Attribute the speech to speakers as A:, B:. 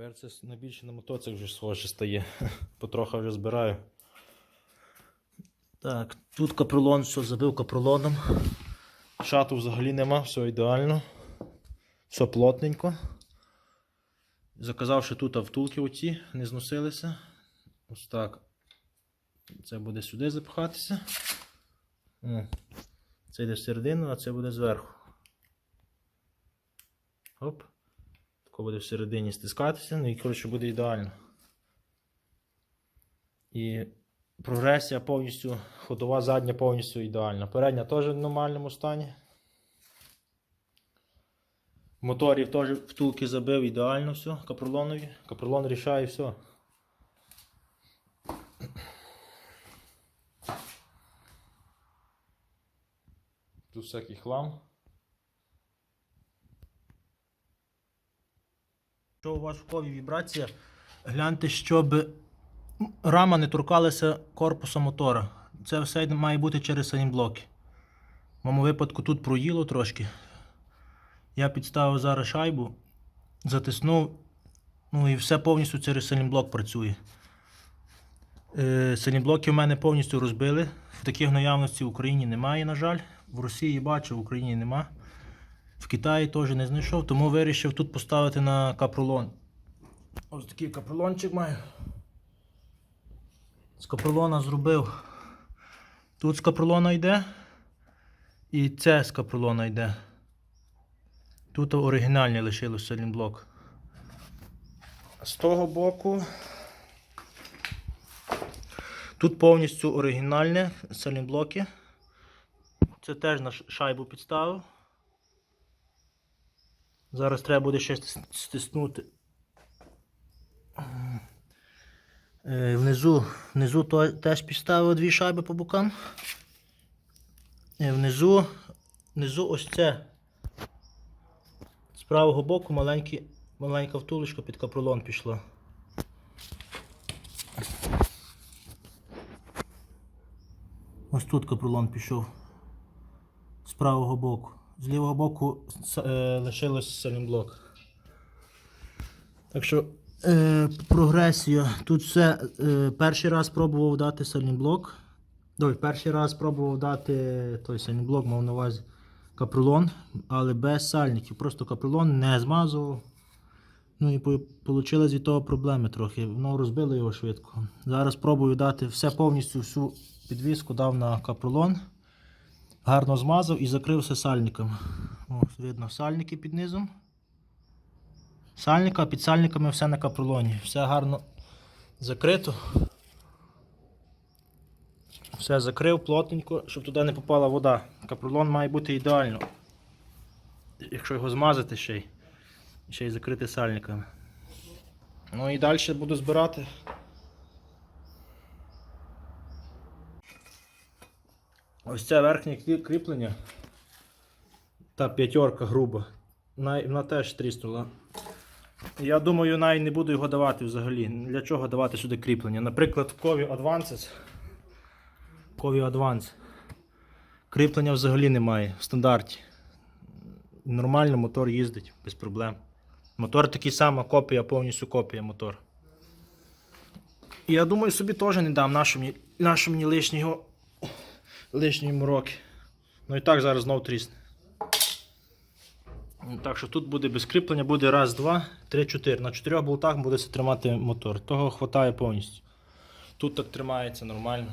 A: Тепер це найбільше на мотоцик вже схоже стає. Потроха вже збираю. Так, тут капролон, все забив капролоном. Шату взагалі нема, все ідеально. Все плотненько. Заказавши тут втулки оці, не зносилися. Ось так. Це буде сюди запхатися. О, Це йде всередину, а це буде зверху. Оп. Тако буде всередині стискатися, ну і коротше буде ідеально. І прогресія повністю, ходова задня повністю ідеальна. Передня теж в нормальному стані. Моторів теж втулки забив ідеально все, капролонові. Капролон рішає все. Тут всякий хлам. Якщо у вас в кові вібрація, гляньте, щоб рама не торкалася корпуса мотора. Це все має бути через саніблоки. В моєму випадку тут проїло трошки. Я підставив зараз шайбу, затиснув, ну і все повністю через саніблок працює. Е, саніблоки в мене повністю розбили. Таких наявності в Україні немає, на жаль. В Росії бачу, в Україні нема. Китаї теж не знайшов, тому вирішив тут поставити на капролон. Ось такий капролончик маю. З капролона зробив. Тут з капролона йде. І це з капролона йде. Тут оригінальний лишилося лінблок. З того боку. Тут повністю оригінальне салінблоки. Це теж на шайбу підставив. Зараз треба буде ще стиснути. Е, Внизу, внизу теж підставив дві шайби по бокам. Е, Внизу, внизу ось це. З правого боку маленькі, маленька втулочка під капролон пішла. Ось тут капролон пішов. З правого боку. З лівого боку е, лишилось салімблок. Так що е, прогресія. Тут все. Е, перший раз пробував дати салімблок. Ой, перший раз пробував дати той салімблок, мав на увазі капролон, але без сальників. Просто капролон не змазував. Ну і вийшли від того проблеми трохи. Воно розбило його швидко. Зараз пробую дати все повністю всю підвіску дав на капролон. Гарно змазав і закрив все сальником. Ось, видно сальники під низом. Сальника, а під сальниками все на капролоні. Все гарно закрито. Все закрив плотненько, щоб туди не попала вода. Капролон має бути ідеально. Якщо його змазати ще й. Ще й закрити сальниками. Ну і далі буду збирати. Ось це верхнє кріплення. Та п'ятерка груба. Вона, теж тріснула. Я думаю, навіть не буду його давати взагалі. Для чого давати сюди кріплення? Наприклад, Кові Advances. Кові Advance. Кріплення взагалі немає в стандарті. Нормально мотор їздить без проблем. Мотор такий самий, копія, повністю копія мотор. Я думаю, собі теж не дам нашу мені лишнього, лишньої мороки. Ну і так зараз знов трісне. Так що тут буде без кріплення, буде раз, два, три, чотири. На чотирьох болтах буде тримати мотор. Того вистачає повністю. Тут так тримається нормально.